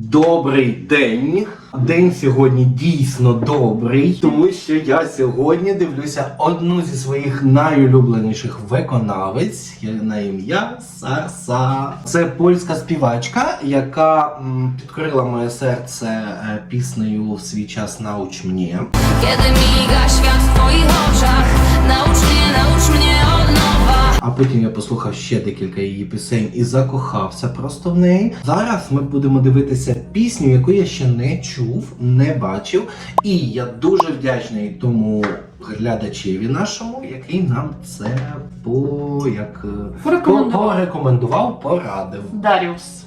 Добрий день. День сьогодні дійсно добрий, тому що я сьогодні дивлюся одну зі своїх найулюбленіших виконавець на ім'я Сарса. Це польська співачка, яка м, підкорила моє серце е, піснею свій час Науч мені. Kiedy miga świat w twoich oczach А потім я послухав ще декілька її пісень і закохався просто в неї. Зараз ми будемо дивитися пісню, яку я ще не чув, не бачив. І я дуже вдячний тому глядачеві нашому, який нам це по як е, Порекомендував. порекомендував, порадив. Даріус.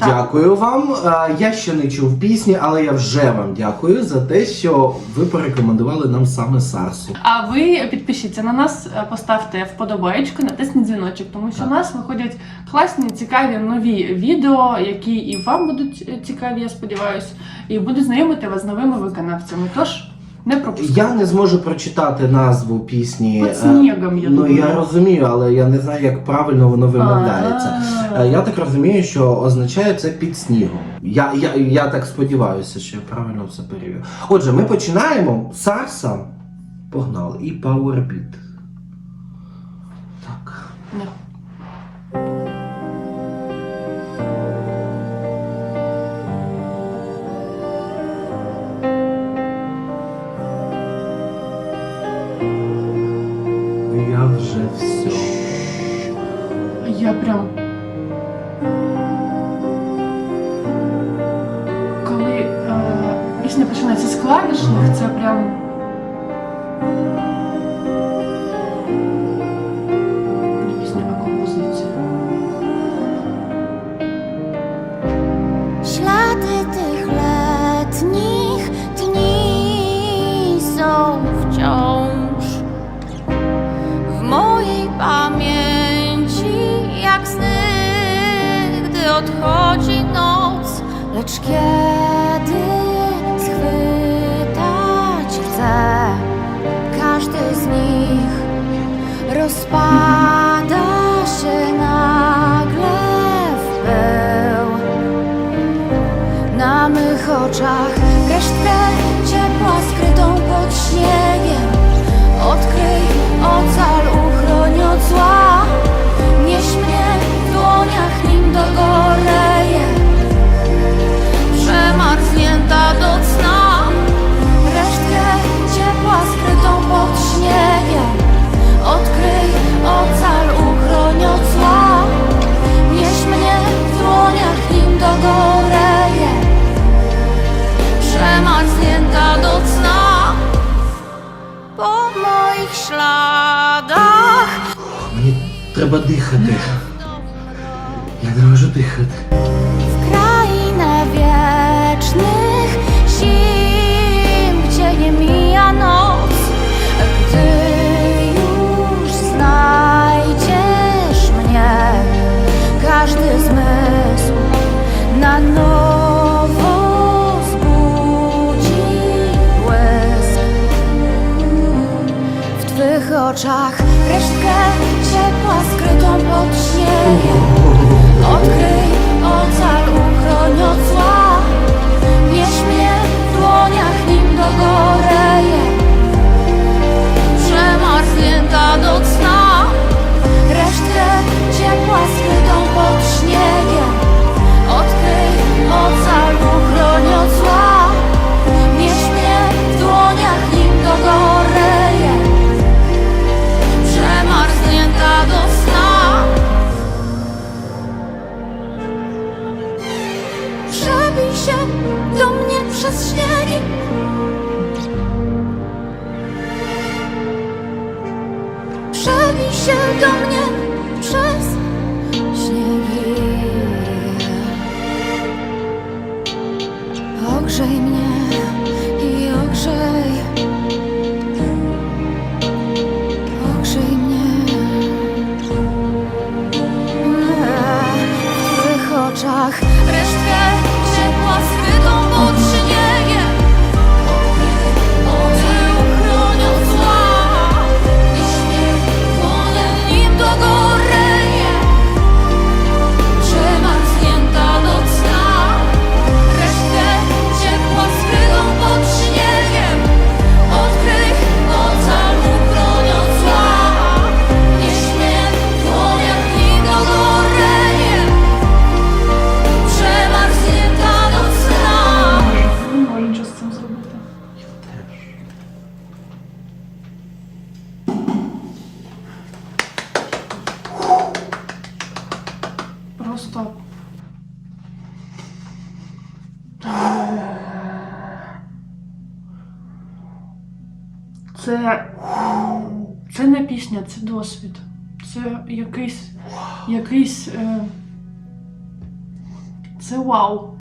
Так. Дякую вам. Е, Я ще не чув пісні, але я вже вам дякую за те, що ви порекомендували нам саме Сарсу. А ви підпишіться на нас, е, поставте вподобаєчку, натисніть дзвіночок, тому що Так. у нас виходять класні, цікаві нові відео, які і вам будуть е, цікаві, я сподіваюся, і будуть знайомити вас з новими виконавцями. Тож не пропустіть. Я не зможу прочитати назву пісні. Під е, снігом, я ну думаю. я розумію, але я не знаю, як правильно воно вимовляється. Е, Я так розумію, що означає це під снігом. Я, я, я так сподіваюся, що я правильно все перевів. Отже, ми починаємо. Сарса. Погнали. І Powerbeat. Так. Вже все. Я прям. треба дихати. Я не можу дихати. W krainę wiecznych zim Gdzie nie mija noc Gdy już znajdziesz mnie Każdy zmysł na nowo zbudzi błysk W twych oczach resztkę Skrytą pod siebie Odkryj ocal uchronią zła Wieź mnie w dłoniach nim do góry. Ogrzej mnie просто. Це це не пісня, це досвід. Це якийсь. якийсь. Е, це вау.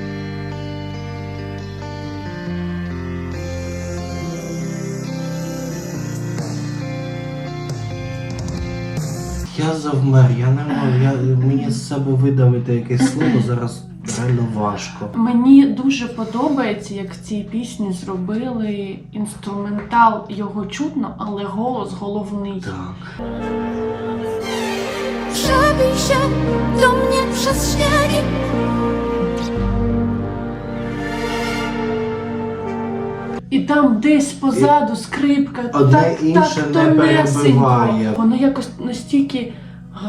Я завмер, я не можу. Я, мені з себе видавити якесь слово зараз реально важко. Мені дуже подобається, як в цій пісні зробили інструментал. Його чутно, але голос головний. Так. Przebij się do mnie przez śniegi І там десь позаду скрипка, Одне так, інше так не тонесенько. перебиває. Воно якось настільки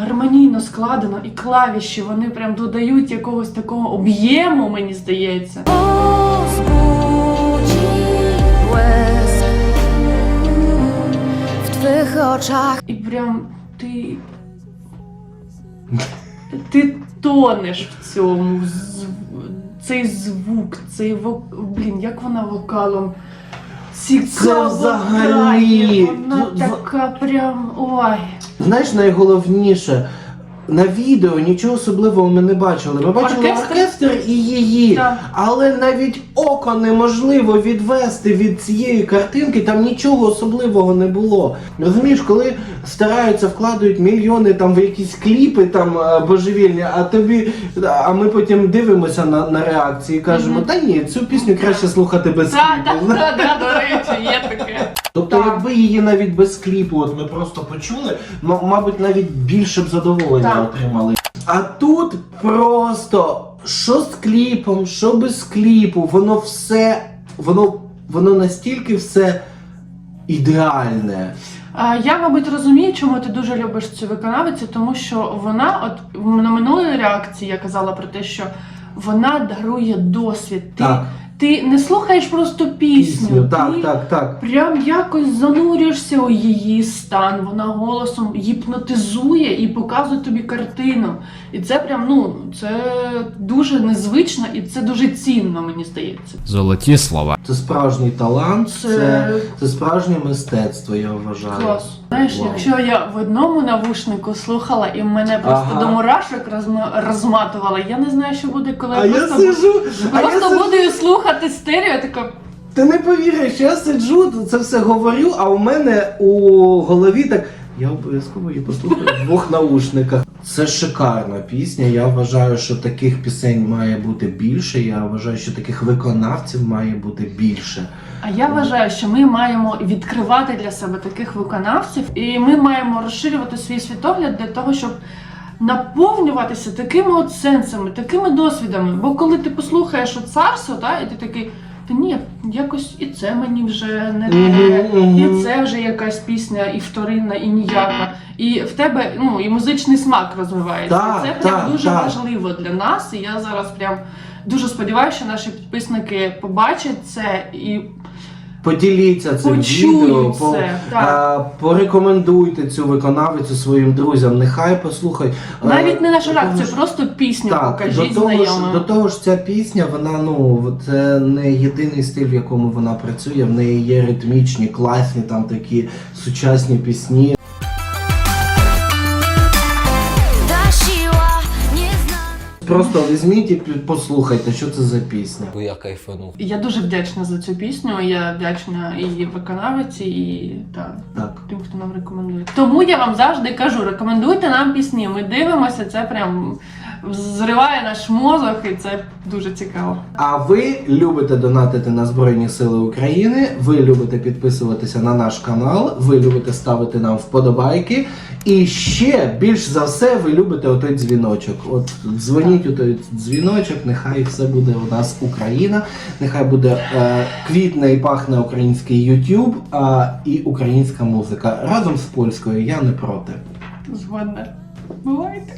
гармонійно складено, і клавіші вони прям додають якогось такого об'єму, мені здається. W twych oczach І прям ти. Ти тонеш в цьому. Цей звук, цей вок... Блін, як вона вокалом цікаво взагалі- грає. Вона в- така прям. Ой. Знаєш, найголовніше. На відео нічого особливого ми не бачили. Ми бачили Оркестр? оркестр і її, Так. але навіть око неможливо відвести від цієї картинки, там нічого особливого не було. Розумієш, коли стараються, вкладають мільйони там в якісь кліпи там е, божевільні, а тобі, а ми потім дивимося на, на реакції і кажемо, Мгм. та ні, цю пісню краще слухати без кліпу. так, так, так, до речі, є таке. Тобто, Так. якби її навіть без кліпу, от ми просто почули, м- мабуть, навіть більше б задоволення Так. отримали. А тут просто що з кліпом, що без кліпу, воно все, воно, воно настільки все ідеальне. Я, мабуть, розумію, чому ти дуже любиш цю виконавицю, тому що вона, от в- на минулій реакції я казала про те, що вона дарує досвід. Ти, Так. Ти не слухаєш просто пісню, Пісню, так, ти так, так. прям якось занурюєшся у її стан. Вона голосом гіпнотизує і показує тобі картину. І це прям ну це дуже незвично і це дуже цінно, мені здається. Золоті слова. Це справжній талант, це, Це це справжнє мистецтво, я вважаю. Клас. Знаєш, Вау. якщо я в одному навушнику слухала і мене просто Ага. до мурашок розма- розматувало, я не знаю, що буде, коли А я я просто, бу- сижу, а я просто сижу. буду слухати стерео, я така. Ти не повіриш, я сиджу, це все говорю, а у мене у голові так. Я обов'язково її послухаю в двох наушниках. Це шикарна пісня. Я вважаю, що таких пісень має бути більше. Я вважаю, що таких виконавців має бути більше. А я вважаю, що ми маємо відкривати для себе таких виконавців, і ми маємо розширювати свій світогляд для того, щоб наповнюватися такими от сенсами, такими досвідами. Бо коли ти послухаєш от царство, та, і ти такий. Та ні, якось і це мені вже не те, і це вже якась пісня і вторинна, і ніяка. І в тебе ну і музичний смак розвивається. Так, це прям так, дуже так. важливо для нас. І я зараз прям дуже сподіваюся, що наші підписники побачать це і Поділіться цим Почують відео, це, по, а, порекомендуйте цю виконавицю своїм друзям. Нехай послухають. Навіть не нашу реакцію, просто пісню Так, покажіть до того, ж, до того ж, ця пісня, вона ну це не єдиний стиль, в якому вона працює. В неї є ритмічні, класні, там такі сучасні пісні. Просто візьміть і послухайте, що це за пісня. Бо я кайфанув. Я дуже вдячна за цю пісню. Я вдячна і виконавиці, і та, Так. тим, хто нам рекомендує. Тому я вам завжди кажу: рекомендуйте нам пісні. Ми дивимося, це прям зриває наш мозок, і це дуже цікаво. А ви любите донатити на Збройні Сили України, ви любите підписуватися на наш канал, ви любите ставити нам вподобайки. І ще більш за все ви любите отой дзвіночок. От дзвоніть у той дзвіночок, нехай все буде у нас Україна, нехай буде е, квітне і пахне український YouTube а, і українська музика разом з польською. Я не проти. Згодна. Бувайте.